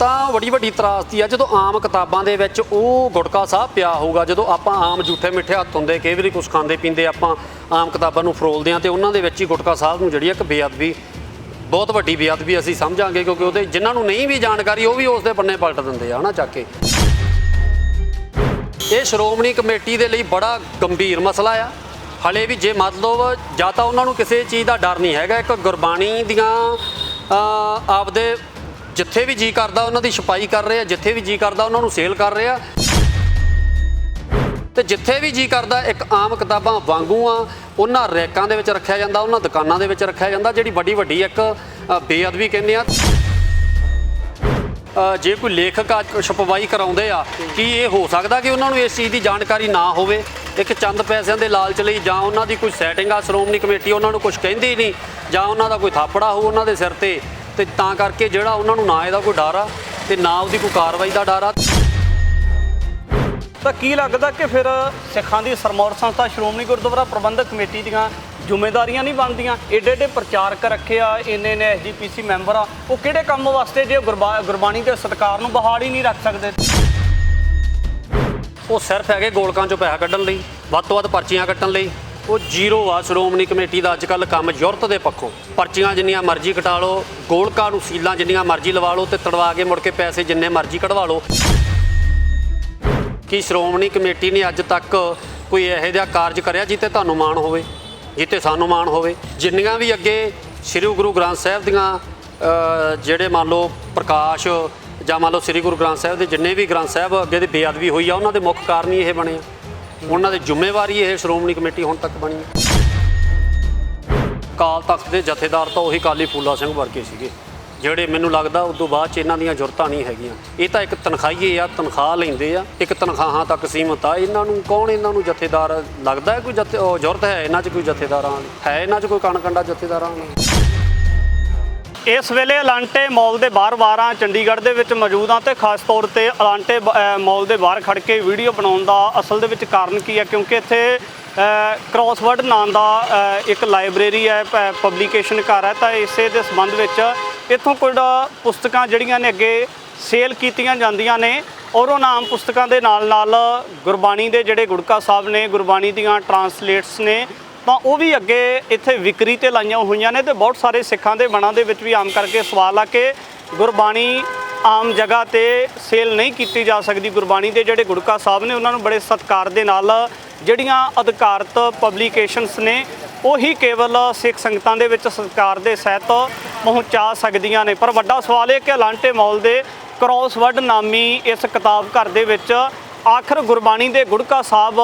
ਤਾਂ ਬੜੀ ਵੱਡੀ ਤਰਾਸਦੀ ਆ, ਜਦੋਂ ਆਮ ਕਿਤਾਬਾਂ ਦੇ ਵਿੱਚ ਉਹ ਗੁਟਕਾ ਸਾਹਿਬ ਪਿਆ ਹੋਊਗਾ, ਜਦੋਂ ਆਪਾਂ ਆਮ ਝੂਠੇ ਮਿੱਠੇ ਹੱਥ ਹੁੰਦੇ, ਕਈ ਵਾਰੀ ਕੁਝ ਖਾਂਦੇ ਪੀਂਦੇ ਆਪਾਂ ਆਮ ਕਿਤਾਬਾਂ ਨੂੰ ਫਰੋਲਦੇ ਆ ਤੇ ਉਹਨਾਂ ਦੇ ਵਿੱਚ ਹੀ ਗੁਟਕਾ ਸਾਹਿਬ ਨੂੰ ਜਿਹੜੀ ਇੱਕ ਬੇਅਦਬੀ, ਬਹੁਤ ਵੱਡੀ ਬੇਅਦਬੀ ਅਸੀਂ ਸਮਝਾਂਗੇ, ਕਿਉਂਕਿ ਉਹਦੇ ਜਿਨ੍ਹਾਂ ਨੂੰ ਨਹੀਂ ਵੀ ਜਾਣਕਾਰੀ, ਉਹ ਵੀ ਉਸ ਦੇ ਪੰਨੇ ਪਲਟ ਦਿੰਦੇ ਆ, ਹਨਾ ਚੱਕ ਕੇ। ਇਹ ਸ਼੍ਰੋਮਣੀ ਕਮੇਟੀ ਦੇ ਲਈ ਬੜਾ ਗੰਭੀਰ ਮਸਲਾ ਆ। ਹਲੇ ਵੀ ਜੇ ਮਤਲਬ ਜਾਂ ਤਾਂ ਉਹਨਾਂ ਨੂੰ ਕਿਸੇ ਚੀਜ਼ ਦਾ ਡਰ ਨਹੀਂ ਹੈਗਾ, ਇੱਕ ਗੁਰਬਾਣੀ ਦੀਆਂ ਆਪਦੇ ਜਿੱਥੇ ਵੀ ਜੀ ਕਰਦਾ, ਉਹਨਾਂ ਦੀ ਛਪਾਈ ਕਰ ਰਹੇ ਆ, ਜਿੱਥੇ ਵੀ ਜੀ ਕਰਦਾ, ਉਹਨਾਂ ਨੂੰ ਸੇਲ ਕਰ ਰਹੇ ਆ। ਤੇ ਜਿੱਥੇ ਵੀ ਜੀ ਕਰਦਾ, ਇੱਕ ਆਮ ਕਿਤਾਬਾਂ ਵਾਂਗੂ ਆ, ਉਹਨਾਂ ਰੈਕਾਂ ਦੇ ਵਿੱਚ ਰੱਖਿਆ ਜਾਂਦਾ, ਉਹਨਾਂ ਦੁਕਾਨਾਂ ਦੇ ਵਿੱਚ ਰੱਖਿਆ ਜਾਂਦਾ, ਜਿਹੜੀ ਵੱਡੀ ਵੱਡੀ ਇੱਕ ਬੇਅਦਬੀ ਕਹਿੰਦੇ ਆ। ਜੇ ਕੋਈ ਲੇਖਕ ਅੱਜ ਛਪਵਾਈ ਕਰਾਉਂਦੇ ਆ, ਕੀ ਇਹ ਹੋ ਸਕਦਾ ਕਿ ਉਹਨਾਂ ਨੂੰ ਇਸ ਚੀਜ਼ ਦੀ ਜਾਣਕਾਰੀ ਨਾ ਹੋਵੇ? ਇੱਕ ਚੰਦ ਪੈਸਿਆਂ ਦੇ ਲਾਲਚ ਲਈ ਜਾਂ ਉਹਨਾਂ ਦੀ ਕੋਈ ਸੈਟਿੰਗ ਆ, ਸ਼੍ਰੋਮਣੀ ਕਮੇਟੀ ਉਹਨਾਂ ਨੂੰ ਕੁਝ ਕਹਿੰਦੀ ਨਹੀਂ, ਜਾਂ ਉਹਨਾਂ ਦਾ ਕੋਈ ਥਾਪੜਾ ਹੋ ਉਹਨਾਂ ਦੇ ਸਿਰ ਤੇ ਤੇ ਤਾਂ ਕਰਕੇ ਜਿਹੜਾ ਉਹਨਾਂ ਨੂੰ ਨਾ ਇਹਦਾ ਕੋਈ ਡਰ ਆ ਤੇ ਨਾ ਉਹਦੀ ਕੋਈ ਕਾਰਵਾਈ ਦਾ ਡਰ ਆ। ਤਾਂ ਕੀ ਲੱਗਦਾ ਕਿ ਫਿਰ ਸਿੱਖਾਂ ਦੀ ਸਰਮੌਰ ਸੰਸਥਾ ਸ਼੍ਰੋਮਣੀ ਗੁਰਦੁਆਰਾ ਪ੍ਰਬੰਧਕ ਕਮੇਟੀ ਦੀਆਂ ਜ਼ਿੰਮੇਵਾਰੀਆਂ ਨਹੀਂ ਬਣਦੀਆਂ? ਏਡੇ ਏਡੇ ਪ੍ਰਚਾਰਕ ਰੱਖੇ ਆ ਇੰਨੇ ਨੇ ਐਸਜੀਪੀਸੀ ਮੈਂਬਰ ਆ ਉਹ ਕਿਹੜੇ ਕੰਮ ਵਾਸਤੇ ਜੇ ਗੁਰਬਾ- ਗੁਰਬਾਣੀ ਦੇ ਸਤਕਾਰ ਨੂੰ ਬਹਾਲ ਹੀ ਨਹੀਂ ਰੱਖ ਸਕਦੇ? ਉਹ ਸਿਰਫ ਹੈਗੇ ਗੋਲਕਾਂ ਚੋਂ ਪੈਸਾ ਕੱਢਣ ਲਈ ਵੱਧ ਤੋਂ ਵੱਧ ਪਰਚੀਆਂ ਕੱਟਣ ਲਈ। ਉਹ ਜ਼ੀਰੋ ਆ। ਸ਼੍ਰੋਮਣੀ ਕਮੇਟੀ ਦਾ ਅੱਜ ਕੱਲ ਕੰਮ ਯੁਰਤ ਦੇ ਪੱਖੋਂ। ਪਰਚੀਆਂ ਜਿੰਨੀਆਂ ਮਰਜ਼ੀ ਕਟਾ ਲਓ, ਗੋਲਕਾਂ ਨੂੰ ਸੀਲਾਂ ਜਿੰਨੀਆਂ ਮਰਜ਼ੀ ਲਵਾ ਲਓ ਤੇ ਤੜਵਾ ਕੇ ਮੁੜ ਕੇ ਪੈਸੇ ਜਿੰਨੇ ਮਰਜ਼ੀ ਕਢਵਾ ਲਓ। ਕੀ ਸ਼੍ਰੋਮਣੀ ਕਮੇਟੀ ਨੇ ਅੱਜ ਤੱਕ ਕੋਈ ਇਹੋ ਜਿਹਾ ਕਾਰਜ ਕਰਿਆ ਜਿੱਤੇ ਤੁਹਾਨੂੰ ਮਾਣ ਹੋਵੇ ਜਿੱਤੇ ਸਾਨੂੰ ਮਾਣ ਹੋਵੇ? ਜਿੰਨੀਆਂ ਵੀ ਅੱਗੇ ਸ੍ਰੀ ਗੁਰੂ ਗ੍ਰੰਥ ਸਾਹਿਬ ਦੀਆਂ ਜਿਹੜੇ ਮੰਨ ਲਓ ਪ੍ਰਕਾਸ਼ ਜਾਂ ਮੰਨ ਲਓ ਸ੍ਰੀ ਗੁਰੂ ਗ੍ਰੰਥ ਸਾਹਿਬ ਦੇ ਜਿੰਨੇ ਵੀ ਗ੍ਰੰਥ ਸਾਹਿਬ ਅੱਗੇ ਦੀ ਬੇਅਦਬੀ ਹੋਈ ਆ, ਉਹਨਾਂ ਦੇ ਮੁੱਖ ਕਾਰਨ ਹੀ ਇਹ ਬਣੇ ਆ। ਉਹਨਾਂ ਦੀ ਜ਼ਿੰਮੇਵਾਰੀ ਇਹ ਸ਼੍ਰੋਮਣੀ ਕਮੇਟੀ ਹੁਣ ਤੱਕ ਬਣੀ ਕਾਲ ਤਖਤ ਦੇ ਜਥੇਦਾਰ ਤਾਂ ਉਹੀ ਕਾਲੀ ਫੂਲਾ ਸਿੰਘ ਵਰਗੇ ਸੀਗੇ, ਜਿਹੜੇ ਮੈਨੂੰ ਲੱਗਦਾ ਉਸ ਤੋਂ ਬਾਅਦ ਚ ਇਹਨਾਂ ਦੀਆਂ ਜ਼ਰੂਰਤਾਂ ਨਹੀਂ ਹੈਗੀਆਂ। ਇਹ ਤਾਂ ਇੱਕ ਤਨਖਾਹੀਏ ਆ, ਤਨਖਾਹ ਲੈਂਦੇ ਆ, ਇੱਕ ਤਨਖਾਹਾਂ ਤੱਕ ਸੀਮਤ ਆ। ਇਹਨਾਂ ਨੂੰ ਕੌਣ ਇਹਨਾਂ ਨੂੰ ਜਥੇਦਾਰ ਲੱਗਦਾ ਕੋਈ ਜਥੇ ਜ਼ਰੂਰਤ ਹੈ ਇਹਨਾਂ 'ਚ ਕੋਈ ਜਥੇਦਾਰਾਂ ਦੀ ਹੈ ਇਹਨਾਂ 'ਚ ਕੋਈ ਕਣਕੰਡਾ ਜਥੇਦਾਰਾਂ ਦੀ ਇਸ ਵੇਲੇ ਅਲਾਂਟੇ ਮਾਲ ਦੇ ਬਾਹਰ ਬਾਰਾਂ ਚੰਡੀਗੜ੍ਹ ਦੇ ਵਿੱਚ ਮੌਜੂਦ ਹਾਂ ਤੇ ਖਾਸ ਤੌਰ ਤੇ ਅਲਾਂਟੇ ਬ- ਮਾਲ ਦੇ ਬਾਹਰ ਖੜ ਕੇ ਵੀਡੀਓ ਬਣਾਉਣ ਦਾ ਅਸਲ ਦੇ ਵਿੱਚ ਕਾਰਨ ਕੀ ਹੈ? ਕਿਉਂਕਿ ਇੱਥੇ ਕ੍ਰਾਸਵਰਡ ਨਾਂ ਦਾ ਇੱਕ ਲਾਇਬ੍ਰੇਰੀ ਹੈ ਪਬਲੀਕੇਸ਼ਨ ਘਰ ਹੈ। ਤਾਂ ਇਸੇ ਦੇ ਸੰਬੰਧ ਵਿੱਚ ਇੱਥੋਂ ਕੁਝ ਪੁਸਤਕਾਂ ਜਿਹੜੀਆਂ ਨੇ ਅੱਗੇ ਸੇਲ ਕੀਤੀਆਂ ਜਾਂਦੀਆਂ ਨੇ ਔਰ ਉਹ ਨਾਮ ਪੁਸਤਕਾਂ ਦੇ ਨਾਲ ਨਾਲ ਗੁਰਬਾਣੀ ਦੇ ਜਿਹੜੇ ਗੁੜਕਾ ਸਾਹਿਬ ਨੇ, ਗੁਰਬਾਣੀ ਦੀਆਂ ਟਰਾਂਸਲੇਟਸ ਨੇ ਤਾਂ ਉਹ ਵੀ ਅੱਗੇ ਇੱਥੇ ਵਿਕਰੀ ਤੇ ਲਾਈਆਂ ਹੋਈਆਂ ਨੇ ਤੇ ਬਹੁਤ ਸਾਰੇ ਸਿੱਖਾਂ ਦੇ ਮਨਾਂ ਦੇ ਵਿੱਚ ਵੀ ਆਮ ਕਰਕੇ ਸਵਾਲ ਆ ਕਿ ਗੁਰਬਾਣੀ ਆਮ ਜਗ੍ਹਾ ਤੇ ਸੇਲ ਨਹੀਂ ਕੀਤੀ ਜਾ ਸਕਦੀ। ਗੁਰਬਾਣੀ ਦੇ ਜਿਹੜੇ ਗੁੜਕਾ ਸਾਹਿਬ ਨੇ, ਉਹਨਾਂ ਨੂੰ ਬੜੇ ਸਤਿਕਾਰ ਦੇ ਨਾਲ ਜਿਹੜੀਆਂ ਅਧਿਕਾਰਤ ਪਬਲੀਕੇਸ਼ਨਸ ਨੇ, ਉਹੀ ਕੇਵਲ ਸਿੱਖ ਸੰਗਤਾਂ ਦੇ ਵਿੱਚ ਸਤਿਕਾਰ ਦੇ ਸਹਿਤ ਪਹੁੰਚਾ ਸਕਦੀਆਂ ਨੇ। ਪਰ ਵੱਡਾ ਸਵਾਲ ਇਹ ਕਿ ਅਲਾਂਟੇ ਮਾਲ ਦੇ ਕ੍ਰਾਸਵਰਡ ਨਾਮੀ ਇਸ ਕਿਤਾਬ ਘਰ ਦੇ ਵਿੱਚ ਆਖਰ ਗੁਰਬਾਣੀ ਦੇ ਗੁੜਕਾ ਸਾਹਿਬ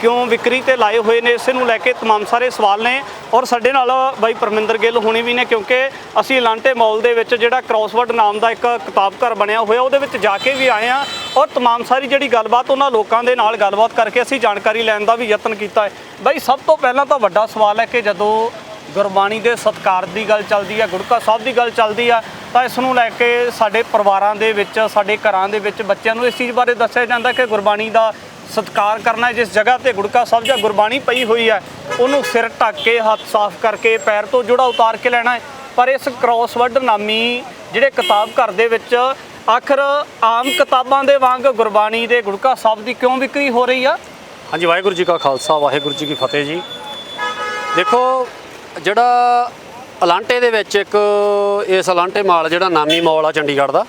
ਕਿਉਂ ਵਿਕਰੀ ਤੇ ਲਾਏ ਹੋਏ ਨੇ ਇਸੇ ਨੂੰ ਲੈ ਕੇ तमाम ਸਾਰੇ ਸਵਾਲ ਨੇ ਔਰ ਸਾਡੇ ਨਾਲ ਬਾਈ ਪਰਮਿੰਦਰ ਗਿੱਲ ਹੁਣੀ ਵੀ ਨੇ ਕਿਉਂਕਿ ਅਸੀਂ ਲਾਂਟੇ ਮਾਲ ਦੇ ਵਿੱਚ ਜਿਹੜਾ ਕ੍ਰਾਸਵਰਡ ਨਾਮ ਦਾ ਇੱਕ ਕਿਤਾਬ ਘਰ ਬਣਿਆ ਹੋਇਆ ਉਹਦੇ ਵਿੱਚ ਜਾ ਕੇ ਵੀ ਆਏ ਆ ਔਰ तमाम ਸਾਰੀ ਜਿਹੜੀ ਗੱਲਬਾਤ ਉਹਨਾਂ ਲੋਕਾਂ ਦੇ ਨਾਲ ਗੱਲਬਾਤ ਕਰਕੇ ਅਸੀਂ ਜਾਣਕਾਰੀ ਲੈਣ ਦਾ ਵੀ ਯਤਨ ਕੀਤਾ ਹੈ ਬਾਈ ਸਭ ਤੋਂ ਪਹਿਲਾਂ ਤਾਂ ਵੱਡਾ ਸਵਾਲ ਹੈ ਕਿ ਜਦੋਂ ਗੁਰਬਾਣੀ ਦੇ ਸਤਕਾਰ ਦੀ ਗੱਲ ਚੱਲਦੀ ਹੈ ਗੁਰਕਾ ਸਾਹਿਬ ਦੀ ਗੱਲ ਚੱਲਦੀ ਆ ਤਾਂ ਇਸ ਨੂੰ ਲੈ ਕੇ ਸਾਡੇ ਪਰਿਵਾਰਾਂ ਦੇ ਵਿੱਚ ਸਾਡੇ ਘਰਾਂ ਦੇ ਵਿੱਚ ਬੱਚਿਆਂ ਨੂੰ ਇਸ ਚੀਜ਼ ਬਾਰੇ ਦੱਸਿਆ ਜਾਂਦਾ ਕਿ ਗੁਰਬਾਣੀ ਦਾ ਸਤਕਾਰ ਕਰਨਾ ਹੈ ਜਿਸ ਜਗ੍ਹਾ ਤੇ ਗੁੜਕਾ ਸਾਹਿਬ ਜਾਂ ਗੁਰਬਾਣੀ ਪਈ ਹੋਈ ਹੈ ਉਹਨੂੰ ਸਿਰ ਢੱਕ ਕੇ ਹੱਥ ਸਾਫ਼ ਕਰਕੇ ਪੈਰ ਤੋਂ ਜੁੜਾ ਉਤਾਰ ਕੇ ਲੈਣਾ ਹੈ। ਪਰ ਇਸ ਕ੍ਰਾਸਵਰਡ ਨਾਮੀ ਜਿਹੜੇ ਕਿਤਾਬ ਘਰ ਦੇ ਵਿੱਚ ਆਖਰ ਆਮ ਕਿਤਾਬਾਂ ਦੇ ਵਾਂਗ ਗੁਰਬਾਣੀ ਦੇ ਗੁੜਕਾ ਸਾਹਿਬ ਦੀ ਕਿਉਂ ਵਿਕਰੀ ਹੋ ਰਹੀ ਆ? ਹਾਂਜੀ ਵਾਹਿਗੁਰੂ ਜੀ ਕਾ ਖਾਲਸਾ ਵਾਹਿਗੁਰੂ ਜੀ ਕੀ ਫਤਿਹ ਜੀ। ਦੇਖੋ ਜਿਹੜਾ ਅਲਾਂਟੇ ਦੇ ਵਿੱਚ ਇੱਕ ਇਸ ਅਲਾਂਟੇ ਮਾਲ ਜਿਹੜਾ ਨਾਮੀ ਮਾਲ ਆ ਚੰਡੀਗੜ੍ਹ ਦਾ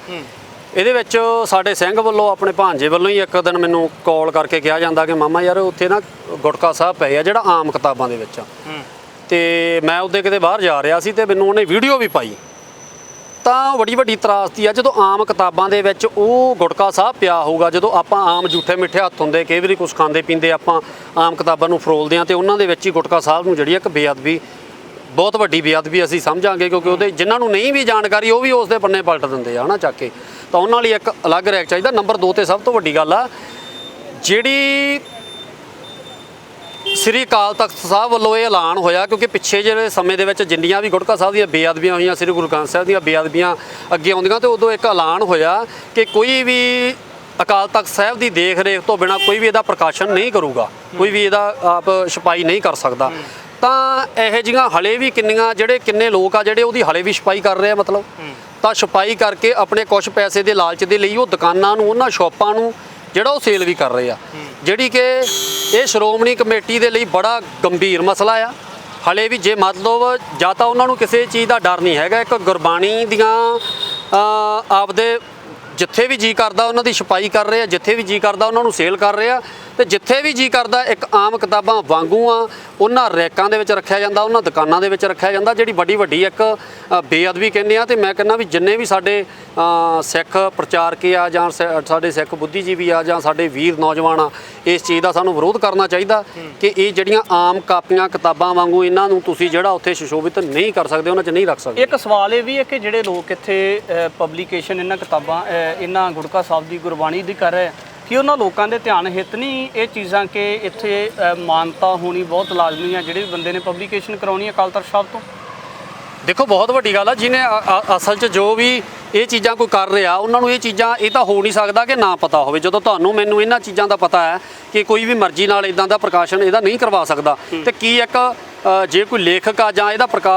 ਇਹਦੇ ਵਿੱਚ ਸਾਡੇ ਸਿੰਘ ਵੱਲੋਂ ਆਪਣੇ ਭਾਂਜੇ ਵੱਲੋਂ ਹੀ ਇੱਕ ਦਿਨ ਮੈਨੂੰ ਕਾਲ ਕਰਕੇ ਕਿਹਾ ਜਾਂਦਾ ਕਿ ਮਾਮਾ ਯਾਰ ਉੱਥੇ ਨਾ ਗੁਟਕਾ ਸਾਹਿਬ ਪਏ ਆ ਜਿਹੜਾ ਆਮ ਕਿਤਾਬਾਂ ਦੇ ਵਿੱਚ ਆ। ਤੇ ਮੈਂ ਉਹਦੇ ਕਿਤੇ ਬਾਹਰ ਜਾ ਰਿਹਾ ਸੀ ਤੇ ਮੈਨੂੰ ਉਹਨੇ ਵੀਡੀਓ ਵੀ ਪਾਈ। ਤਾਂ ਬੜੀ ਵੱਡੀ ਤਰਾਸਦੀ ਆ ਜਦੋਂ ਆਮ ਕਿਤਾਬਾਂ ਦੇ ਵਿੱਚ ਉਹ ਗੁਟਕਾ ਸਾਹਿਬ ਪਿਆ ਹੋਊਗਾ ਜਦੋਂ ਆਪਾਂ ਆਮ ਝੂਠੇ ਮਿੱਠੇ ਹੱਥ ਹੁੰਦੇ ਕਈ ਵਾਰੀ ਕੁਝ ਖਾਂਦੇ ਪੀਂਦੇ ਆਪਾਂ ਆਮ ਕਿਤਾਬਾਂ ਨੂੰ ਫਰੋਲਦੇ ਆ ਤੇ ਉਹਨਾਂ ਦੇ ਵਿੱਚ ਹੀ ਗੁਟਕਾ ਸਾਹਿਬ ਨੂੰ ਜਿਹੜੀ ਇੱਕ ਬੇਅਦਬੀ ਬਹੁਤ ਵੱਡੀ ਬੇਅਦਬੀ ਅਸੀਂ ਸਮਝਾਂਗੇ ਕਿਉਂਕਿ ਉਹਦੇ ਜਿਨ੍ਹਾਂ ਨੂੰ ਨਹੀਂ ਵੀ ਜਾਣਕਾਰੀ ਉਹ ਵੀ ਉਸ ਦੇ ਪੰਨੇ ਪਲਟ ਦਿੰਦੇ ਆ ਹਨਾ ਚੱਕ ਕੇ। ਤਾਂ ਉਹਨਾਂ ਲਈ ਇੱਕ ਅਲੱਗ ਰੈਕ ਚਾਹੀਦਾ, ਨੰਬਰ 2 ਤੇ ਸਭ ਤੋਂ ਵੱਡੀ ਗੱਲ ਆ, ਜਿਹੜੀ ਸ੍ਰੀ ਅਕਾਲ ਤਖਤ ਸਾਹਿਬ ਵੱਲੋਂ ਇਹ ਐਲਾਨ ਹੋਇਆ, ਕਿਉਂਕਿ ਪਿੱਛੇ ਜਿਹੜੇ ਸਮੇਂ ਦੇ ਵਿੱਚ ਜਿੰਨੀਆਂ ਵੀ ਗੁਟਕਾ ਸਾਹਿਬ ਦੀਆਂ ਬੇਅਦਬੀਆਂ ਹੋਈਆਂ, ਸ੍ਰੀ ਗੁਰੂ ਗ੍ਰੰਥ ਸਾਹਿਬ ਦੀਆਂ ਬੇਅਦਬੀਆਂ ਅੱਗੇ ਆਉਂਦੀਆਂ, ਤੇ ਉਦੋਂ ਇੱਕ ਐਲਾਨ ਹੋਇਆ ਕਿ ਕੋਈ ਵੀ ਅਕਾਲ ਤਖਤ ਸਾਹਿਬ ਦੀ ਦੇਖ ਰੇਖ ਤੋਂ ਬਿਨਾ ਕੋਈ ਵੀ ਇਹਦਾ ਪ੍ਰਕਾਸ਼ਨ ਨਹੀਂ ਕਰੂਗਾ, ਕੋਈ ਵੀ ਇਹਦਾ ਆਪ ਛਪਾਈ ਨਹੀਂ ਕਰ ਸਕਦਾ। ਤਾਂ ਇਹੋ ਜਿਹੀਆਂ ਹਲੇ ਵੀ ਕਿੰਨੀਆਂ, ਜਿਹੜੇ ਕਿੰਨੇ ਲੋਕ ਆ, ਜਿਹੜੇ ਉਹਦੀ ਹਲੇ ਵੀ ਛਪਾਈ ਕਰ ਰਹੇ ਆ, ਮਤਲਬ? ਤਾਂ ਛਪਾਈ ਕਰਕੇ ਆਪਣੇ ਕੁਝ ਪੈਸੇ ਦੇ ਲਾਲਚ ਦੇ ਲਈ ਉਹ ਦੁਕਾਨਾਂ ਨੂੰ, ਉਹਨਾਂ ਸ਼ਾਪਾਂ ਨੂੰ ਜਿਹੜਾ ਉਹ ਸੇਲ ਵੀ ਕਰ ਰਹੇ ਆ। ਜਿਹੜੀ ਕਿ ਇਹ ਸ਼੍ਰੋਮਣੀ ਕਮੇਟੀ ਦੇ ਲਈ ਬੜਾ ਗੰਭੀਰ ਮਸਲਾ ਆ। ਹਲੇ ਵੀ ਜੇ ਮਤਲਬ ਜਾਂ ਤਾਂ ਉਹਨਾਂ ਨੂੰ ਕਿਸੇ ਚੀਜ਼ ਦਾ ਡਰ ਨਹੀਂ ਹੈਗਾ, ਇੱਕ ਗੁਰਬਾਣੀ ਦੀਆਂ ਆਪਦੇ ਜਿੱਥੇ ਵੀ ਜੀ ਕਰਦਾ ਉਹਨਾਂ ਦੀ ਛਪਾਈ ਕਰ ਰਹੇ ਆ ਜਿੱਥੇ ਵੀ ਜੀ ਕਰਦਾ ਉਹਨਾਂ ਨੂੰ ਸੇਲ ਕਰ ਰਹੇ ਆ ਤੇ ਜਿੱਥੇ ਵੀ ਜੀ ਕਰਦਾ ਇੱਕ ਆਮ ਕਿਤਾਬਾਂ ਵਾਂਗੂ ਆ ਉਹਨਾਂ ਰੈਕਾਂ ਦੇ ਵਿੱਚ ਰੱਖਿਆ ਜਾਂਦਾ ਉਹਨਾਂ ਦੁਕਾਨਾਂ ਦੇ ਵਿੱਚ ਰੱਖਿਆ ਜਾਂਦਾ ਜਿਹੜੀ ਵੱਡੀ ਵੱਡੀ ਇੱਕ ਅ, ਬੇਅਦਬੀ ਕਹਿੰਦੇ ਆ ਤੇ ਮੈਂ ਕਹਿੰਦਾ ਵੀ ਜਿੰਨੇ ਵੀ ਸਾਡੇ ਅ, ਸਿੱਖ ਪ੍ਰਚਾਰਕ ਆ ਜਾਂ ਸ- ਸਾਡੇ ਸਿੱਖ ਬੁੱਧੀਜੀਵੀ ਆ ਜਾਂ ਸਾਡੇ ਵੀਰ ਨੌਜਵਾਨ ਆ ਇਸ ਚੀਜ਼ ਦਾ ਸਾਨੂੰ ਵਿਰੋਧ ਕਰਨਾ ਚਾਹੀਦਾ ਕਿ ਇਹ ਜਿਹੜੀਆਂ ਆਮ ਕਾਪੀਆਂ ਕਿਤਾਬਾਂ ਵਾਂਗੂ ਇਹਨਾਂ ਨੂੰ ਤੁਸੀਂ ਜਿਹੜਾ ਉੱਥੇ ਸੁਸ਼ੋਭਿਤ ਨਹੀਂ ਕਰ ਸਕਦੇ ਉਹਨਾਂ 'ਚ ਨਹੀਂ ਰੱਖ ਸਕਦੇ। ਇੱਕ ਸਵਾਲ ਇਹ ਵੀ ਹੈ ਕਿ ਜਿਹੜੇ ਲੋਕ ਇੱਥੇ ਪਬਲੀਕੇਸ਼ਨ ਇਹਨਾਂ ਕਿਤਾਬਾਂ ਇਹਨਾਂ ਗੁਟਕਾ ਸਾਹਿਬ ਦੀ ਗੁਰਬਾਣੀ ਦੀ ਕਰ ਰਹੇ। ਆ ਕਿ ਉਹਨਾਂ ਲੋਕਾਂ ਦੇ ਧਿਆਨ ਹਿੱਤ ਨਹੀਂ ਇਹ ਚੀਜ਼ਾਂ ਕਿ ਇੱਥੇ ਮਾਨਤਾ ਹੋਣੀ ਬਹੁਤ ਲਾਜ਼ਮੀ ਹੈ ਜਿਹੜੇ ਵੀ ਬੰਦੇ ਨੇ ਪਬਲੀਕੇਸ਼ਨ ਕਰਾਉਣੀ ਹੈ ਅਕਾਲ ਤਖਤ ਸਾਹਿਬ ਤੋਂ? ਦੇਖੋ ਬਹੁਤ ਵੱਡੀ ਗੱਲ ਆ ਜਿਹਨੇ ਅਸਲ 'ਚ ਜੋ ਵੀ ਇਹ ਚੀਜ਼ਾਂ ਕੋਈ ਕਰ ਰਿਹਾ ਉਹਨਾਂ ਨੂੰ ਇਹ ਚੀਜ਼ਾਂ ਇਹ ਤਾਂ ਹੋ ਨਹੀਂ ਸਕਦਾ ਕਿ ਨਾ ਪਤਾ ਹੋਵੇ। ਜਦੋਂ ਤੁਹਾਨੂੰ ਮੈਨੂੰ ਇਹਨਾਂ ਚੀਜ਼ਾਂ ਦਾ ਪਤਾ ਹੈ ਕਿ ਕੋਈ ਵੀ ਮਰਜ਼ੀ ਨਾਲ ਇਦਾਂ ਦਾ ਪ੍ਰਕਾਸ਼ਨ ਇਹਦਾ ਨਹੀਂ ਕਰਵਾ ਸਕਦਾ ਤੇ ਕੀ ਇੱਕ ਜੇ ਕੋਈ ਲੇਖਕ ਆ ਜਾਂ ਇਹਦਾ ਪ੍ਰਕਾ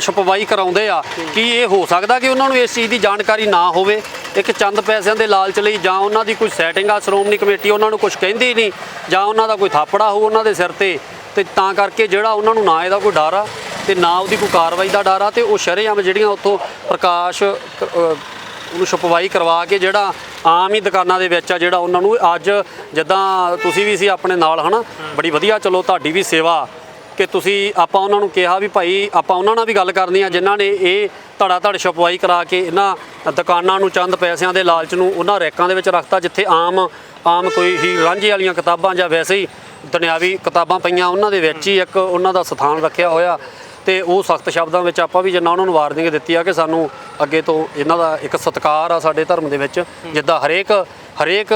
ਛਪਵਾਈ ਕਰਾਉਂਦੇ ਆ, ਕੀ ਇਹ ਹੋ ਸਕਦਾ ਕਿ ਉਹਨਾਂ ਨੂੰ ਇਸ ਚੀਜ਼ ਦੀ ਜਾਣਕਾਰੀ ਨਾ ਹੋਵੇ? ਇੱਕ ਚੰਦ ਪੈਸਿਆਂ ਦੇ ਲਾਲਚ ਲਈ ਜਾਂ ਉਹਨਾਂ ਦੀ ਕੋਈ ਸੈਟਿੰਗ ਆ, ਸ਼੍ਰੋਮਣੀ ਕਮੇਟੀ ਉਹਨਾਂ ਨੂੰ ਕੁਝ ਕਹਿੰਦੀ ਹੀ ਨਹੀਂ, ਜਾਂ ਉਹਨਾਂ ਦਾ ਕੋਈ ਥਾਪੜਾ ਹੋ ਉਹਨਾਂ ਦੇ ਸਿਰ ਤੇ ਤੇ ਤਾਂ ਕਰਕੇ ਜਿਹੜਾ ਉਹਨਾਂ ਨੂੰ ਨਾ ਇਹਦਾ ਕੋਈ ਡਰ ਆ, ਤੇ ਨਾ ਉਹਦੀ ਕੋਈ ਕਾਰਵਾਈ ਦਾ ਡਰ ਆ, ਤੇ ਉਹ ਸ਼ਰੇਆਮ ਜਿਹੜੀਆਂ ਉੱਥੋਂ ਪ੍ਰਕਾਸ਼ ਕ- ਅਹ ਉਹਨੂੰ ਛਪਵਾਈ ਕਰਵਾ ਕੇ ਜਿਹੜਾ ਆਮ ਹੀ ਦੁਕਾਨਾਂ ਦੇ ਵਿੱਚ ਆ, ਜਿਹੜਾ ਉਹਨਾਂ ਨੂੰ ਅੱਜ ਜਿੱਦਾਂ ਤੁਸੀਂ ਵੀ ਸੀ ਆਪਣੇ ਨਾਲ, ਹਨਾ? ਬੜੀ ਵਧੀਆ, ਚਲੋ ਤੁਹਾਡੀ ਵੀ ਸੇਵਾ ਕਿ ਤੁਸੀਂ ਆਪਾਂ ਉਹਨਾਂ ਨੂੰ ਕਿਹਾ ਵੀ ਭਾਈ ਆਪਾਂ ਉਹਨਾਂ ਨਾਲ ਵੀ ਗੱਲ ਕਰਨੀ ਆ, ਜਿਨ੍ਹਾਂ ਨੇ ਇਹ ਧੜਾ ਧੜ ਛਪਵਾਈ ਕਰਾ ਕੇ ਇਹਨਾਂ ਦੁਕਾਨਾਂ ਨੂੰ, ਚੰਦ ਪੈਸਿਆਂ ਦੇ ਲਾਲਚ ਨੂੰ ਉਹਨਾਂ ਰੈਕਾਂ ਦੇ ਵਿੱਚ ਰੱਖਤਾ, ਜਿੱਥੇ ਆਮ ਆਮ ਕੋਈ ਹੀ ਰਾਂਝੇ ਵਾਲੀਆਂ ਕਿਤਾਬਾਂ ਜਾਂ ਵੈਸੇ ਹੀ ਦੁਨਿਆਵੀ ਕਿਤਾਬਾਂ ਪਈਆਂ, ਉਹਨਾਂ ਦੇ ਵਿੱਚ ਹੀ ਇੱਕ ਉਹਨਾਂ ਦਾ ਸਥਾਨ ਰੱਖਿਆ ਹੋਇਆ। ਤੇ ਉਹ ਸਖਤ ਸ਼ਬਦਾਂ ਵਿੱਚ ਆਪਾਂ ਵੀ ਜਿੰਨਾ ਉਹਨਾਂ ਨੂੰ ਵਾਰਨਿੰਗ ਦਿੱਤੀ ਆ ਕਿ ਸਾਨੂੰ ਅੱਗੇ ਤੋਂ ਇਹਨਾਂ ਦਾ ਇੱਕ ਸਤਕਾਰ ਆ ਸਾਡੇ ਧਰਮ ਦੇ ਵਿੱਚ, ਜਿੱਦਾਂ ਹਰੇਕ ਹਰੇਕ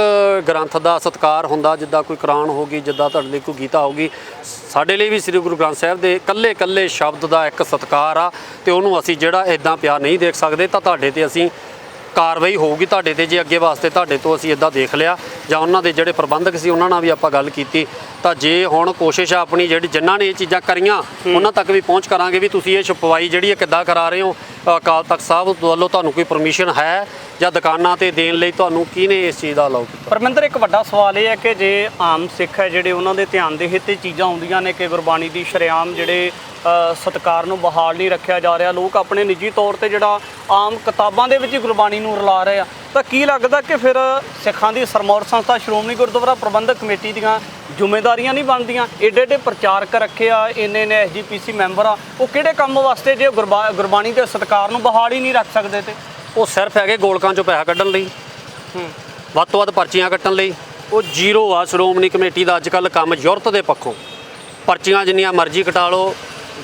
ਗ੍ਰੰਥ ਦਾ ਸਤਕਾਰ ਹੁੰਦਾ, ਜਿੱਦਾਂ ਕੋਈ ਕੁਰਾਨ ਹੋਗੀ ਜਿੱਦਾਂ ਤੁਹਾਡੇ ਲਈ ਕੋਈ ਗੀਤਾ ਹੋਗੀ ਸਾਡੇ ਲਈ ਵੀ ਸ੍ਰੀ ਗੁਰੂ ਗ੍ਰੰਥ ਸਾਹਿਬ ਦੇ ਕੱਲੇ ਕੱਲੇ ਸ਼ਬਦ ਦਾ ਇੱਕ ਸਤਕਾਰ ਆ ਤੇ ਉਹਨੂੰ ਅਸੀਂ ਜਿਹੜਾ ਇਦਾਂ ਪਿਆ ਨਹੀਂ ਦੇਖ ਸਕਦੇ, ਤਾਂ ਤੁਹਾਡੇ ਤੇ ਅਸੀਂ ਕਾਰਵਾਈ ਹੋਊਗੀ ਤੁਹਾਡੇ ਤੇ ਜੇ ਅੱਗੇ ਵਾਸਤੇ ਤੁਹਾਡੇ ਤੋਂ ਅਸੀਂ ਇਦਾਂ ਦੇਖ ਲਿਆ ਜਾਂ ਉਹਨਾਂ ਦੇ ਜਿਹੜੇ ਪ੍ਰਬੰਧਕ ਸੀ ਉਹਨਾਂ ਨਾਲ ਵੀ ਆਪਾਂ ਗੱਲ ਕੀਤੀ, ਤਾਂ ਜੇ ਹੁਣ ਕੋਸ਼ਿਸ਼ ਆ ਆਪਣੀ ਜਿਹੜੀ ਜਿਨ੍ਹਾਂ ਨੇ ਇਹ ਚੀਜ਼ਾਂ ਕਰੀਆਂ, ਉਹਨਾਂ ਤੱਕ ਵੀ ਪਹੁੰਚ ਕਰਾਂਗੇ ਵੀ ਤੁਸੀਂ ਇਹ ਛਪਵਾਈ ਜਿਹੜੀ ਹੈ ਕਿੱਦਾਂ ਕਰਾ ਰਹੇ ਹੋ ਅਕਾਲ ਤਖਤ ਸਾਹਿਬ ਵੱਲੋਂ ਤੁਹਾਨੂੰ ਕੋਈ ਪਰਮਿਸ਼ਨ ਹੈ ਜਾਂ ਦੁਕਾਨਾਂ ਤੇ ਦੇਣ ਲਈ ਤੁਹਾਨੂੰ ਕਿਹਨੇ ਇਸ ਚੀਜ਼ ਦਾ ਅਲਾਉ ਕੀਤਾ? ਪਰਮਿੰਦਰ, ਇੱਕ ਵੱਡਾ ਸਵਾਲ ਇਹ ਹੈ ਕਿ ਜੇ ਆਮ ਸਿੱਖ ਹੈ ਜਿਹੜੇ ਉਹਨਾਂ ਦੇ ਧਿਆਨ ਦੇ ਹਿੱਤੇ ਚੀਜ਼ਾਂ ਆਉਂਦੀਆਂ ਨੇ, ਕਿ ਗੁਰਬਾਣੀ ਦੀ ਸ਼ਰੇਆਮ ਜਿਹੜੇ ਸਤਿਕਾਰ ਨੂੰ ਬਹਾਲ ਨਹੀਂ ਰੱਖਿਆ ਜਾ ਰਿਹਾ। ਲੋਕ ਆਪਣੇ ਨਿੱਜੀ ਤੌਰ ਤੇ ਜਿਹੜਾ ਆਮ ਕਿਤਾਬਾਂ ਦੇ ਵਿੱਚ ਹੀ ਗੁਰਬਾਣੀ ਨੂੰ ਰਲਾ ਰਹੇ ਆ। ਤਾਂ ਕੀ ਲੱਗਦਾ ਕਿ ਫਿਰ ਸਿੱਖਾਂ ਦੀ ਸਰਮੌਰ ਸੰਸਥਾ ਸ਼੍ਰੋਮਣੀ ਗੁਰਦੁਆਰਾ ਪ੍ਰਬੰਧਕ ਕਮੇਟੀ ਦੀਆਂ ਜ਼ਿੰਮੇਵਾਰੀਆਂ ਨਹੀਂ ਬਣਦੀਆਂ? ਏਡੇ ਏਡੇ ਪ੍ਰਚਾਰਕ ਰੱਖੇ ਆ ਇੰਨੇ ਨੇ ਐਸਜੀਪੀਸੀ ਮੈਂਬਰ ਆ। ਉਹ ਕਿਹੜੇ ਕੰਮ ਵਾਸਤੇ ਜੇ ਗੁਰਬਾ- ਗੁਰਬਾਣੀ ਦੇ ਸਤਿਕਾਰ ਨੂੰ ਬਹਾਲ ਹੀ ਨਹੀਂ ਰੱਖ ਸਕਦੇ ਤੇ? ਉਹ ਸਿਰਫ ਹੈਗੇ ਗੋਲਕਾਂ ਚੋਂ ਪੈਸਾ ਕੱਢਣ ਲਈ। ਹੂੰ। ਵੱਧ ਤੋਂ ਵੱਧ ਪਰਚੀਆਂ ਕੱਟਣ ਲਈ। ਉਹ ਜ਼ੀਰੋ ਆ ਸ਼੍ਰੋਮਣੀ ਕਮੇਟੀ ਦਾ। ਅੱਜ ਕੱਲ ਕੰਮ ਯੂਰਤ ਦੇ ਪੱਖੋਂ। ਪਰਚੀਆਂ ਜਿੰਨੀਆਂ ਮਰਜ਼ੀ ਕਟਾ ਲਓ।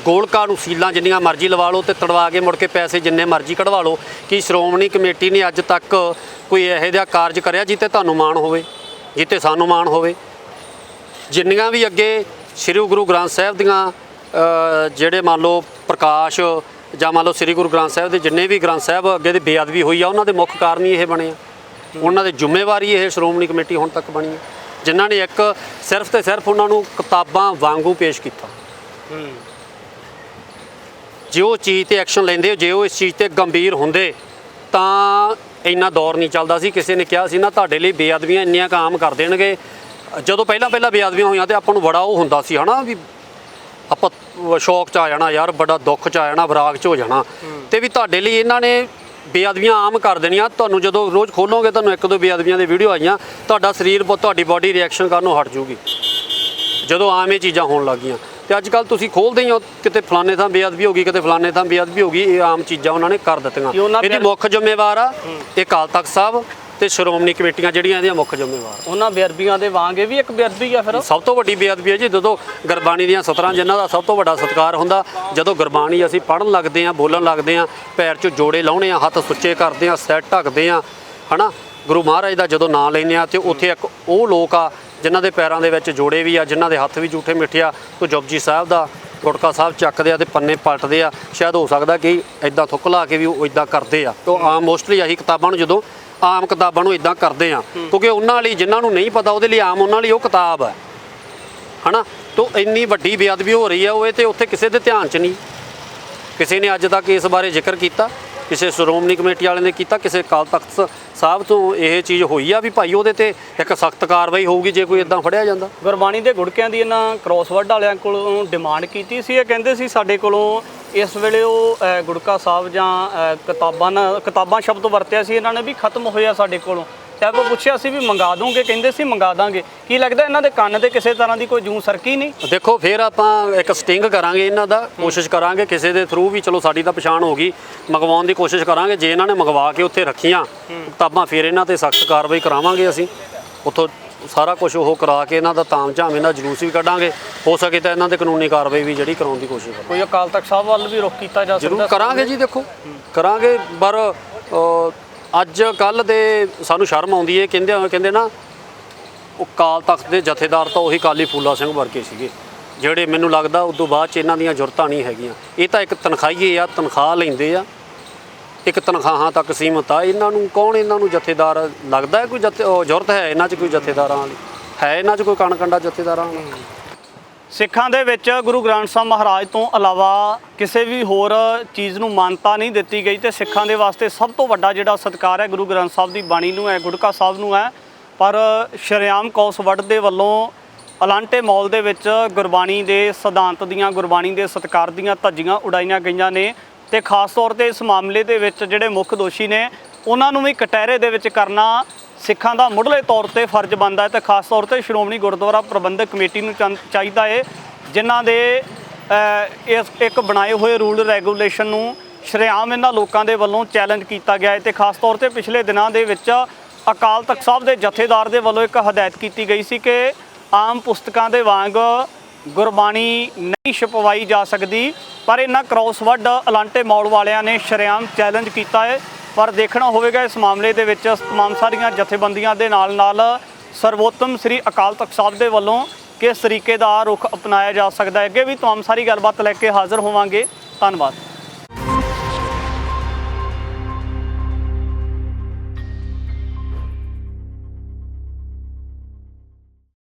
ਗੋਲਕਾਂ ਨੂੰ ਸੀਲਾਂ ਜਿੰਨੀਆਂ ਮਰਜ਼ੀ ਲਵਾ ਲਓ ਤੇ ਤੜਵਾ ਕੇ ਮੁੜ ਕੇ ਪੈਸੇ ਜਿੰਨੇ ਮਰਜ਼ੀ ਕਢਵਾ ਲਓ। ਕਿ ਸ਼੍ਰੋਮਣੀ ਕਮੇਟੀ ਨੇ ਅੱਜ ਤੱਕ ਕੋਈ ਇਹੋ ਜਿਹਾ ਕਾਰਜ ਕਰਿਆ ਜਿੱਤੇ ਤੁਹਾਨੂੰ ਮਾਣ ਹੋਵੇ? ਜਿੱਤੇ ਸਾਨੂੰ ਮਾਣ ਹੋਵੇ? ਜਿੰਨੀਆਂ ਵੀ ਅੱਗੇ ਸ੍ਰੀ ਗੁਰੂ ਗ੍ਰੰਥ ਸਾਹਿਬ ਦੀਆਂ ਜਿਹੜੇ ਮੰਨ ਲਓ ਪ੍ਰਕਾਸ਼ ਜਾਂ ਮੰਨ ਲਓ ਸ੍ਰੀ ਗੁਰੂ ਗ੍ਰੰਥ ਸਾਹਿਬ ਦੇ ਜਿੰਨੇ ਵੀ ਗ੍ਰੰਥ ਸਾਹਿਬ ਅੱਗੇ ਦੀ ਬੇਅਦਬੀ ਹੋਈ ਆ, ਉਹਨਾਂ ਦੇ ਮੁੱਖ ਕਾਰਨ ਹੀ ਇਹ ਬਣੇ ਆ। ਉਹਨਾਂ ਦੀ ਜ਼ਿੰਮੇਵਾਰੀ ਇਹ ਸ਼੍ਰੋਮਣੀ ਕਮੇਟੀ ਹੁਣ ਤੱਕ ਬਣੀ ਹੈ ਜਿਨ੍ਹਾਂ ਨੇ ਇੱਕ ਸਿਰਫ ਤੇ ਸਿਰਫ ਉਹਨਾਂ ਨੂੰ ਕਿਤਾਬਾਂ ਵਾਂਗੂ ਪੇਸ਼ ਕੀਤਾ। ਹੂੰ। ਜੇ ਉਹ ਚੀਜ਼ ਤੇ ਐਕਸ਼ਨ ਲੈਂਦੇ ਜੇ ਉਹ ਇਸ ਚੀਜ਼ ਤੇ ਗੰਭੀਰ ਹੁੰਦੇ ਤਾਂ ਇੰਨਾ ਦੌਰ ਨਹੀਂ ਚੱਲਦਾ ਸੀ। ਕਿਸੇ ਨੇ ਕਿਹਾ ਸੀ ਨਾ ਤੁਹਾਡੇ ਲਈ ਬੇਅਦਬੀਆਂ ਇੰਨੀਆਂ ਕੁ ਆਮ ਕਰ ਦੇਣਗੇ। ਜਦੋਂ ਪਹਿਲਾਂ ਪਹਿਲਾਂ ਬੇਅਦਬੀਆਂ ਹੋਈਆਂ ਤੇ ਆਪਾਂ ਨੂੰ ਬੜਾ ਉਹ ਹੁੰਦਾ ਸੀ ਹਨਾ ਵੀ ਆਪਾਂ ਸ਼ੌਕ ਚ ਆ ਜਾਣਾ ਯਾਰ ਬੜਾ ਦੁੱਖ ਚ ਆ ਜਾਣਾ ਵਿਰਾਗ ਚ ਹੋ ਜਾਣਾ। ਤੇ ਵੀ ਤੁਹਾਡੇ ਲਈ ਇਹਨਾਂ ਨੇ ਬੇਅਦਬੀਆਂ ਆਮ ਕਰ ਦੇਣੀਆਂ। ਤੁਹਾਨੂੰ ਜਦੋਂ ਰੋਜ਼ ਖੋਲੋਗੇ ਤੁਹਾਨੂੰ ਇੱਕ ਦੋ ਬੇਅਦਬੀਆਂ ਦੇ ਵੀਡੀਓ ਆਈਆਂ ਤੁਹਾਡਾ ਸਰੀਰ ਤੁਹਾਡੀ ਬਾਡੀ ਰਿਐਕਸ਼ਨ ਕਰਨੋਂ ਹਟ ਜੂਗੀ। ਜਦੋਂ ਆਮ ਇਹ ਚੀਜ਼ਾਂ ਹੋਣ ਲੱਗੀਆਂ। ਤੇ ਅੱਜ ਕੱਲ ਤੁਸੀਂ ਖੋਲਦੇ ਹੀ ਹੋ ਕਿਤੇ ਫਲਾਣੇ ਥਾਂ ਬੇਅਦਬੀ ਹੋ ਗਈ ਕਿਤੇ ਫਲਾਣੇ ਥਾਂ ਬੇਅਦਬੀ ਹੋ ਗਈ ਇਹ ਆਮ ਚੀਜ਼ਾਂ ਉਹਨਾਂ ਨੇ ਕਰ ਦਿੱਤੀਆਂ। ਇਹਦੀ ਮੁੱਖ ਜ਼ਿੰਮੇਵਾਰ ਆ ਇਹ ਅਕਾਲ ਤਖਤ ਸਾਹਿਬ ਤੇ ਸ਼੍ਰੋਮਣੀ ਕਮੇਟੀਆਂ ਜਿਹੜੀਆਂ ਇਹਦੀਆਂ ਮੁੱਖ ਜ਼ਿੰਮੇਵਾਰ ਉਹਨਾਂ ਬੇਅਦਬੀਆਂ ਦੇ ਵਾਂਗ ਇਹ ਵੀ ਇੱਕ ਬੇਅਦਬੀ ਆ ਫਿਰ? ਸਭ ਤੋਂ ਵੱਡੀ ਬੇਅਦਬੀ ਹੈ ਜੀ ਜਦੋਂ ਗੁਰਬਾਣੀ ਦੀਆਂ ਸਤਰਾਂ ਜਿਨ੍ਹਾਂ ਦਾ ਸਭ ਤੋਂ ਵੱਡਾ ਸਤਿਕਾਰ ਹੁੰਦਾ ਜਦੋਂ ਗੁਰਬਾਣੀ ਅਸੀਂ ਪੜ੍ਹਨ ਲੱਗਦੇ ਹਾਂ ਬੋਲਣ ਲੱਗਦੇ ਹਾਂ ਪੈਰ 'ਚ ਜੋੜੇ ਲਾਉਣੇ ਆ ਹੱਥ ਸੁੱਚੇ ਕਰਦੇ ਆ ਸਿਰ ਢੱਕਦੇ ਆ ਹਨਾ? ਗੁਰੂ ਮਹਾਰਾਜ ਦਾ ਜਦੋਂ ਨਾਂ ਲੈਂਦੇ ਆ ਤੇ ਉੱਥੇ ਇੱਕ ਉਹ ਲੋਕ ਆ ਜਿਨ੍ਹਾਂ ਦੇ ਪੈਰਾਂ ਦੇ ਵਿੱਚ ਜੋੜੇ ਵੀ ਆ, ਜਿਨ੍ਹਾਂ ਦੇ ਹੱਥ ਵੀ ਝੂਠੇ ਮਿੱਠੇ ਆ, ਕੋਈ ਜਪਜੀ ਸਾਹਿਬ ਦਾ ਗੁਟਕਾ ਸਾਹਿਬ ਚੱਕਦੇ ਆ ਤੇ ਪੰਨੇ ਪਲਟਦੇ ਆ। ਸ਼ਾਇਦ ਹੋ ਸਕਦਾ ਕਿ ਇਦਾਂ ਥੁੱਕ ਲਾ ਕੇ ਵੀ ਉਹ ਇਦਾਂ ਕਰਦੇ ਆ। ਤੋਂ ਆਮ ਮੋਸਟਲੀ ਅਸੀਂ ਕਿਤਾਬਾਂ ਨੂੰ ਜਦੋਂ ਆਮ ਕਿਤਾਬਾਂ ਨੂੰ ਇਦਾਂ ਕਰਦੇ ਆ, ਕਿਉਂਕਿ ਉਹਨਾਂ ਲਈ ਜਿਨ੍ਹਾਂ ਨੂੰ ਨਹੀਂ ਪਤਾ, ਉਹਦੇ ਲਈ ਆਮ ਉਹਨਾਂ ਲਈ ਉਹ ਕਿਤਾਬ ਹੈ ਹਨਾ? ਤੋਂ ਇੰਨੀ ਵੱਡੀ ਬੇਅਦਬੀ ਹੋ ਰਹੀ ਹੈ ਉਹ ਇਹ ਤੇ ਉੱਥੇ ਕਿਸੇ ਦੇ ਧਿਆਨ 'ਚ ਨਹੀਂ। ਕਿਸੇ ਨੇ ਅੱਜ ਤੱਕ ਇਸ ਬਾਰੇ ਜ਼ਿਕਰ ਕੀਤਾ। ਕਿਸੇ ਸ਼੍ਰੋਮਣੀ ਕਮੇਟੀ ਵਾਲਿਆਂ ਨੇ ਕੀਤਾ, ਕਿਸੇ ਅਕਾਲ ਤਖਤ ਸਾਹਿਬ ਤੋਂ ਇਹ ਚੀਜ਼ ਹੋਈ ਆ ਵੀ ਭਾਈ ਉਹਦੇ ਤੇ ਇੱਕ ਸਖਤ ਕਾਰਵਾਈ ਹੋਊਗੀ ਜੇ ਕੋਈ ਇਦਾਂ ਫੜਿਆ ਜਾਂਦਾ। ਗੁਰਬਾਣੀ ਦੇ ਗੁੜਕਿਆਂ ਦੀ ਇਹਨਾਂ ਕ੍ਰੋਸਵਰਡ ਵਾਲਿਆਂ ਕੋਲੋਂ ਡਿਮਾਂਡ ਕੀਤੀ ਸੀ, ਇਹ ਕਹਿੰਦੇ ਸੀ ਸਾਡੇ ਕੋਲੋਂ ਇਸ ਵੇਲੇ ਉਹ ਗੁੜਕਾ ਸਾਹਿਬ ਜਾਂ ਕਿਤਾਬਾਂ ਨਾਲ, ਕਿਤਾਬਾਂ ਸ਼ਬਦ ਵਰਤਿਆ ਸੀ ਇਹਨਾਂ ਨੇ ਵੀ ਖਤਮ ਹੋਇਆ ਸਾਡੇ ਕੋਲੋਂ। ਤੇ ਆਪਾਂ ਪੁੱਛਿਆ ਸੀ ਵੀ ਮੰਗਾ ਦੋਗੇ ਕਹਿੰਦੇ ਸੀ ਮੰਗਾ ਦਾਂਗੇ। ਕੀ ਲੱਗਦਾ ਇਹਨਾਂ ਦੇ ਕੰਨ ਤੇ ਕਿਸੇ ਤਰ੍ਹਾਂ ਦੀ ਕੋਈ ਜੂੰ ਸਰਕੀ ਨਹੀਂ? ਦੇਖੋ ਫਿਰ ਆਪਾਂ ਇੱਕ ਸਟਿੰਗ ਕਰਾਂਗੇ ਇਹਨਾਂ ਦਾ ਕੋਸ਼ਿਸ਼ ਕਰਾਂਗੇ ਕਿਸੇ ਦੇ ਥਰੂ ਵੀ ਚਲੋ ਸਾਡੀ ਤਾਂ ਪਛਾਣ ਹੋ ਗਈ। ਮੰਗਵਾਉਣ ਦੀ ਕੋਸ਼ਿਸ਼ ਕਰਾਂਗੇ ਜੇ ਇਹਨਾਂ ਨੇ ਮੰਗਵਾ ਕੇ ਉੱਥੇ ਰੱਖੀਆਂ ਕਿਤਾਬਾਂ ਫਿਰ ਇਹਨਾਂ ਤੇ ਸਖਤ ਕਾਰਵਾਈ ਕਰਾਵਾਂਗੇ ਅਸੀਂ। ਉੱਥੋਂ ਸਾਰਾ ਕੁਝ ਉਹ ਕਰਾ ਕੇ ਇਹਨਾਂ ਦਾ ਤਾਮ ਝਾਮ ਇਹਨਾਂ ਦਾ ਜਲੂਸ ਵੀ ਕੱਢਾਂਗੇ। ਹੋ ਸਕੇ ਤਾਂ ਇਹਨਾਂ ਤੇ ਕਾਨੂੰਨੀ ਕਾਰਵਾਈ ਵੀ ਜਿਹੜੀ ਕਰਾਉਣ ਦੀ ਕੋਸ਼ਿਸ਼ ਕਰਾਂਗੇ। ਕੋਈ ਅਕਾਲ ਤਖਤ ਸਾਹਿਬ ਵੱਲ ਵੀ ਰੁਖ ਕੀਤਾ ਜਾ ਜ਼ਰੂਰ ਸਕਦਾ ਕਰਾਂਗੇ ਜੀ ਦੇਖੋ। ਕਰਾਂਗੇ ਪਰ ਅੱਜ ਕੱਲ ਦੇ ਸਾਨੂੰ ਸ਼ਰਮ ਆਉਂਦੀ ਹੈ ਕਹਿੰਦੇ ਕਹਿੰਦੇ ਨਾ, ਉਹ ਕਾਲ ਤਖਤ ਦੇ ਜਥੇਦਾਰ ਤਾਂ ਉਹੀ ਕਾਲੀ ਫੂਲਾ ਸਿੰਘ ਵਰਗੇ ਸੀਗੇ। ਜਿਹੜੇ ਮੈਨੂੰ ਲੱਗਦਾ ਉਦੋਂ ਬਾਅਦ ਚ ਇਹਨਾਂ ਦੀਆਂ ਜ਼ਰੂਰਤਾਂ ਨਹੀਂ ਹੈਗੀਆਂ। ਇਹ ਤਾਂ ਇੱਕ ਤਨਖਾਹੀਏ ਆ, ਤਨਖਾਹ ਲੈਂਦੇ ਆ। ਇੱਕ ਤਨਖਾਹਾਂ ਤੱਕ ਸੀਮਤ ਆ। ਇਹਨਾਂ ਨੂੰ ਕੌਣ, ਇਹਨਾਂ ਨੂੰ ਜਥੇਦਾਰ ਲੱਗਦਾ ਕੋਈ ਜਥੇ ਜ਼ਰੂਰਤ ਹੈ ਇਹਨਾਂ 'ਚ ਕੋਈ ਜਥੇਦਾਰਾਂ ਵਾਲੀ? ਹੈ ਇਹਨਾਂ 'ਚ ਕੋਈ ਕਣਕੰਡਾ ਜਥੇਦਾਰਾਂ ਵਾਲਾ? ਸਿੱਖਾਂ ਦੇ ਵਿੱਚ ਗੁਰੂ ਗ੍ਰੰਥ ਸਾਹਿਬ ਮਹਾਰਾਜ ਤੋਂ ਇਲਾਵਾ ਕਿਸੇ ਵੀ ਹੋਰ ਚੀਜ਼ ਨੂੰ ਮਾਨਤਾ ਨਹੀਂ ਦਿੱਤੀ ਗਈ ਤੇ ਸਿੱਖਾਂ ਦੇ ਵਾਸਤੇ ਸਭ ਤੋਂ ਵੱਡਾ ਜਿਹੜਾ ਸਤਿਕਾਰ ਹੈ ਗੁਰੂ ਗ੍ਰੰਥ ਸਾਹਿਬ ਦੀ ਬਾਣੀ ਨੂੰ ਹੈ ਗੁਟਕਾ ਸਾਹਿਬ ਨੂੰ ਹੈ। ਪਰ ਸ਼ਰਿਆਮ ਵੱਡ ਦੇ ਵੱਲੋਂ ਅਲਾਂਟੇ ਮੌਲ ਦੇ ਵਿੱਚ ਗੁਰਬਾਣੀ ਦੇ ਸਿਧਾਂਤ ਦੀਆਂ, ਗੁਰਬਾਣੀ ਦੇ ਸਤਿਕਾਰ ਦੀਆਂ ਧੱਜੀਆਂ ਉਡਾਈਆਂ ਗਈਆਂ ਨੇ ਤੇ ਖਾਸ ਤੌਰ ਤੇ ਇਸ ਮਾਮਲੇ ਦੇ ਵਿੱਚ ਜਿਹੜੇ ਮੁੱਖ ਦੋਸ਼ੀ ਨੇ ਉਹਨਾਂ ਨੂੰ ਵੀ ਕਟਹਿਰੇ ਦੇ ਵਿੱਚ ਕਰਨਾ ਸਿੱਖਾਂ ਦਾ ਮੁੱਢਲੇ ਤੌਰ ਤੇ ਫਰਜ਼ ਬਣਦਾ ਹੈ ਤੇ ਖਾਸ ਤੌਰ ਤੇ ਸ਼੍ਰੋਮਣੀ ਗੁਰਦੁਆਰਾ ਪ੍ਰਬੰਧਕ ਕਮੇਟੀ ਨੂੰ ਚੰ- ਚਾਹੀਦਾ ਹੈ, ਜਿਨ੍ਹਾਂ ਦੇ ਇਸ ਇੱਕ ਬਣਾਏ ਹੋਏ ਰੂਲ ਰੈਗੂਲੇਸ਼ਨ ਨੂੰ ਸ਼ਰੇਆਮ ਇਹਨਾਂ ਲੋਕਾਂ ਦੇ ਵੱਲੋਂ ਚੈਲੰਜ ਕੀਤਾ ਗਿਆ ਹੈ ਤੇ ਖਾਸ ਤੌਰ ਤੇ ਪਿਛਲੇ ਦਿਨਾਂ ਦੇ ਵਿੱਚ ਅਕਾਲ ਤਖਤ ਸਾਹਿਬ ਦੇ ਜਥੇਦਾਰ ਦੇ ਵੱਲੋਂ ਇੱਕ ਹਦਾਇਤ ਕੀਤੀ ਗਈ ਸੀ ਕਿ ਆਮ ਪੁਸਤਕਾਂ ਦੇ ਵਾਂਗ ਗੁਰਬਾਣੀ ਨਹੀਂ ਛਪਵਾਈ ਜਾ ਸਕਦੀ, ਪਰ ਇਹਨਾਂ ਕ੍ਰੋਸਵਰਡ ਅਲਾਂਟੇ ਮੌਲ ਵਾਲਿਆਂ ਨੇ ਸ਼ਰੇਆਮ ਚੈਲੰਜ ਕੀਤਾ ਹੈ। ਪਰ ਦੇਖਣਾ ਹੋਵੇਗਾ ਇਸ ਮਾਮਲੇ ਦੇ ਵਿੱਚ ਤਮਾਮ ਸਾਰੀਆਂ ਜਥੇਬੰਦੀਆਂ ਦੇ ਨਾਲ ਨਾਲ ਸਰਵੋਤਮ ਸ੍ਰੀ ਅਕਾਲ ਤਖਤ ਸਾਹਿਬ ਦੇ ਵੱਲੋਂ ਕਿਸ ਤਰੀਕੇ ਦਾ ਰੁਖ ਅਪਣਾਇਆ ਜਾ ਸਕਦਾ ਹੈ? ਅੱਗੇ ਵੀ ਤਮਾਮ ਸਾਰੀ ਗੱਲਬਾਤ ਲੈ ਕੇ ਹਾਜ਼ਰ ਹੋਵਾਂਗੇ। ਧੰਨਵਾਦ।